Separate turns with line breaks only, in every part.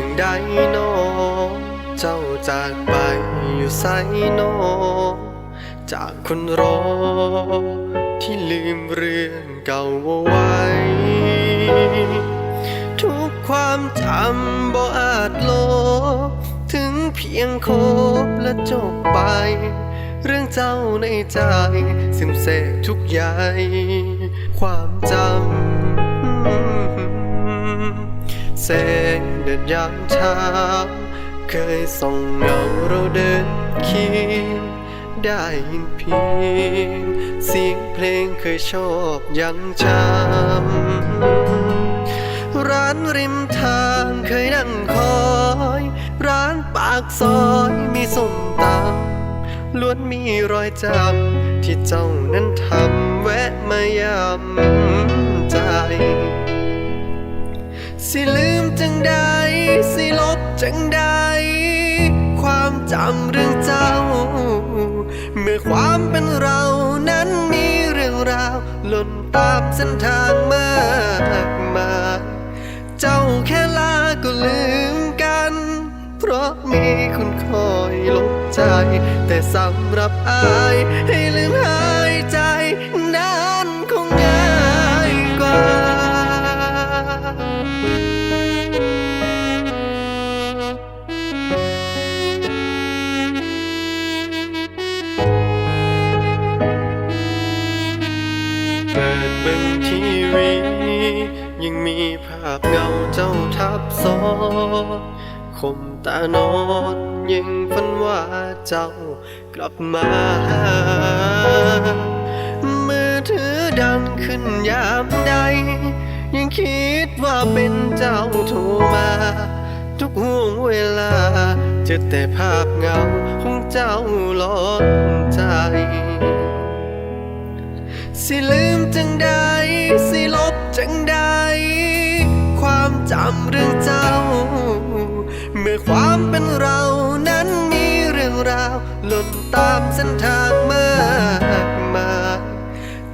จังได้นอเจ้าจากไปอยู่ไสนอจากคนรอ ที่ลืมเรื่องเก่าเอาไว้ ทุกความจำบ่อาจลบถึงเพียงคบและจบไป เรื่องเจ้าในใจซึมเสกทุกอย่างความจำแสงเดินยามเช้าเคยส่องเงาเราเดินเคียงได้ยินเพียงเสียงเพลงเคยชอบยังจำร้านริมทางเคยนั่งคอย ร้านปากซอยมีส้มตำล้วนมีรอยจำที่เจ้านั้นทำแวะมายำใจสิล สิลบจังใด ความจำเรื่องเจ้า เมื่อความเป็นเรานั้นมีเรื่องราวหล่นตามเส้นทางมากมายเจ้าแค่ลาก็ลืมกัน เพราะมีคนคอยลบใจ แต่สำหรับอาย ยังมีภาพเงาเจ้าทับซ้อนคมตานอนยังฝันว่าเจ้ากลับมาหามือถือดังขึ้นยามใด ยังคิดว่าเป็นเจ้าโทรมา ทุกห่วงเวลาเจอแต่ภาพเงาของเจ้าหลอนใจสิลื ความจำเรื่องเจ้า เมื่อความเป็นเรานั้นมีเรื่องราวหล่นตามเส้นทางมากมาย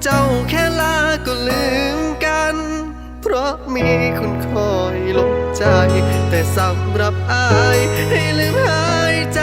เจ้าแค่ลาก็ลืมกัน เพราะมีคนคอยลบใจ แต่สำหรับอายให้ลืมหายใจ